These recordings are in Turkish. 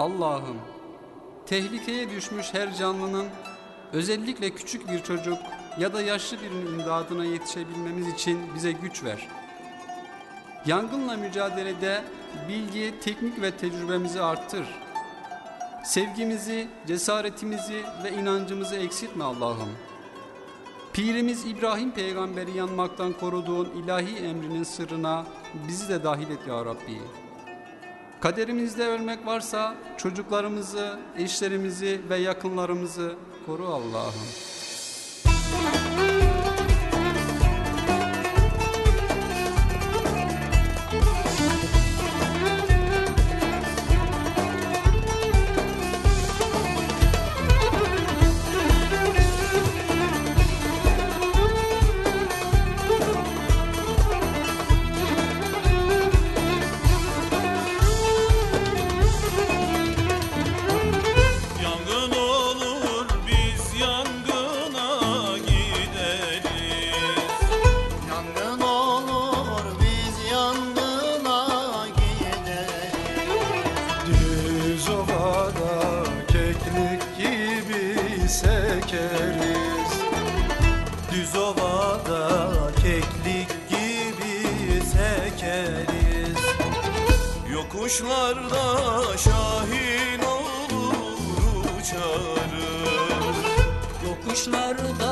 Allah'ım tehlikeye düşmüş her canlının özellikle küçük bir çocuk ya da yaşlı birinin imdadına yetişebilmemiz için bize güç ver. Yangınla mücadelede bilgi, teknik ve tecrübemizi arttır. Sevgimizi, cesaretimizi ve inancımızı eksiltme Allah'ım. Pirimiz İbrahim peygamberi yanmaktan koruduğun ilahi emrinin sırrına bizi de dahil et ya Rabbi. Kaderimizde ölmek varsa çocuklarımızı, eşlerimizi ve yakınlarımızı koru Allah'ım. Sekeriz Düz ovada keklik gibi sekeriz. Yokuşlarda şahin olur uçarız. Yokuşlarda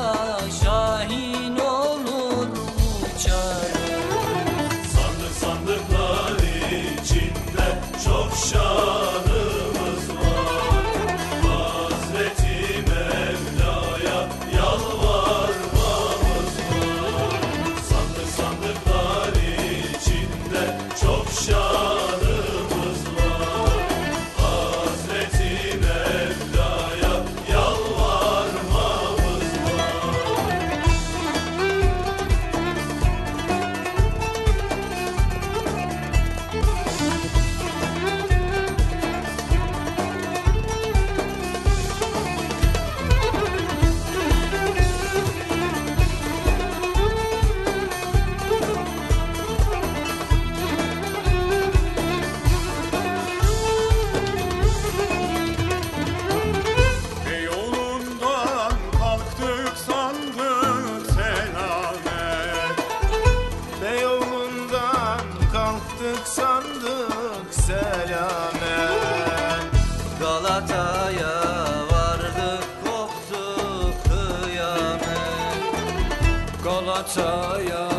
Galata'ya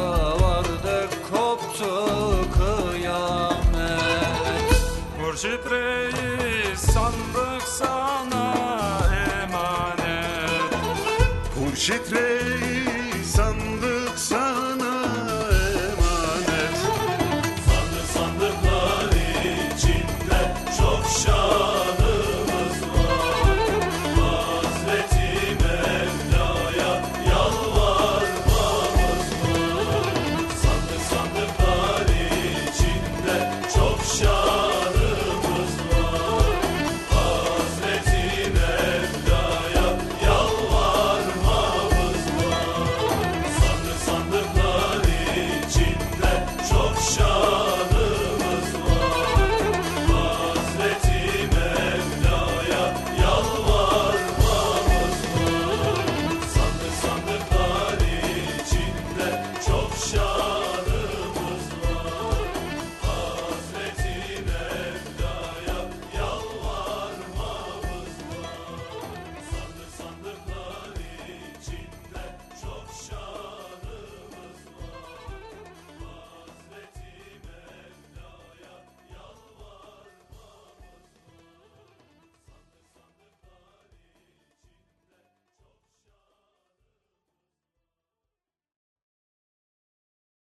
vardık koptu kıyamet. Murşit reis sandık sana emanet. Hurşit Reis